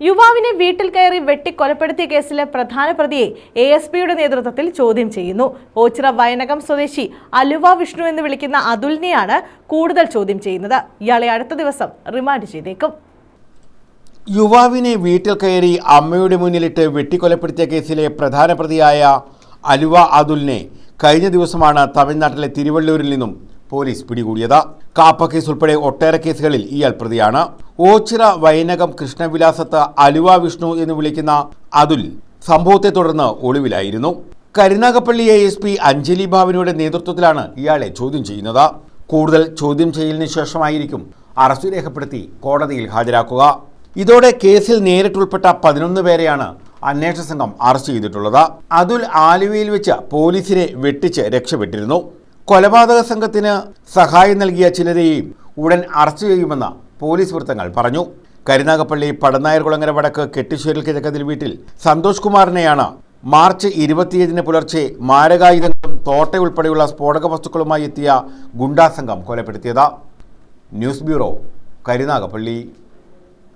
യുവാവിനെ വീട്ടിൽ കയറി വെട്ടിക്കൊലപ്പെടുത്തിയ കേസിലെ പ്രധാന പ്രതിയെ എ എസ് പിയുടെ നേതൃത്വത്തിൽ ചോദ്യം ചെയ്യുന്നു. ഓച്ചിറ വയനകം സ്വദേശി അലുവ വിഷ്ണു എന്ന് വിളിക്കുന്ന അതുലിനെയാണ് കൂടുതൽ ചോദ്യം ചെയ്യുന്നത്. ഇയാളെ അടുത്ത ദിവസം റിമാൻഡ് ചെയ്തേക്കും. യുവാവിനെ വീട്ടിൽ കയറി അമ്മയുടെ മുന്നിലിട്ട് വെട്ടിക്കൊലപ്പെടുത്തിയ കേസിലെ പ്രധാന പ്രതിയായ അലുവ അതുലിനെ കഴിഞ്ഞ ദിവസമാണ് തമിഴ്നാട്ടിലെ തിരുവള്ളൂരിൽ നിന്നും പോലീസ് പിടികൂടിയത്. കാപ്പ കേസ് ഉൾപ്പെടെ ഒട്ടേറെ കേസുകളിൽ ഇയാൾ പ്രതിയാണ്. ഓച്ചിറ വൈനകം കൃഷ്ണവിലാസത്ത് അലുവ വിഷ്ണു എന്ന് വിളിക്കുന്ന അതുൽ സംഭവത്തെ തുടർന്ന് ഒളിവിലായിരുന്നു. Karunagappally A S P Anjali ബാബിനുടെ നേതൃത്വത്തിലാണ് ഇയാളെ ചോദ്യം ചെയ്യുന്നത്. കൂടുതൽ ചോദ്യം ചെയ്യലിന് ശേഷമായിരിക്കും അറസ്റ്റ് രേഖപ്പെടുത്തി കോടതിയിൽ ഹാജരാക്കുക. ഇതോടെ കേസിൽ നേരിട്ടുൾപ്പെട്ട പതിനൊന്ന് പേരെയാണ് അന്വേഷണ സംഘം അറസ്റ്റ് ചെയ്തിട്ടുള്ളത്. അതുൽ ആലുവയിൽ വെച്ച് പോലീസിനെ വെട്ടിച്ച് രക്ഷപ്പെട്ടിരുന്നു. കൊലപാതക സംഘത്തിന് സഹായം നൽകിയ ചിലരെയും ഉടൻ അറസ്റ്റ് ചെയ്യുമെന്ന് പോലീസ് വൃത്തങ്ങൾ പറഞ്ഞു. കരുനാഗപ്പള്ളി പടനായർകുളങ്ങര വടക്ക് കെട്ടിശ്ശേരിൽ കിഴക്കതിൽ വീട്ടിൽ സന്തോഷ് കുമാറിനെയാണ് മാർച്ച് ഇരുപത്തിയേഴിന് പുലർച്ചെ മാരകായുധങ്ങളും തോട്ട ഉൾപ്പെടെയുള്ള സ്ഫോടക വസ്തുക്കളുമായി എത്തിയ ഗുണ്ടാസംഘം കൊലപ്പെടുത്തിയത്. News bureau Karunagappally.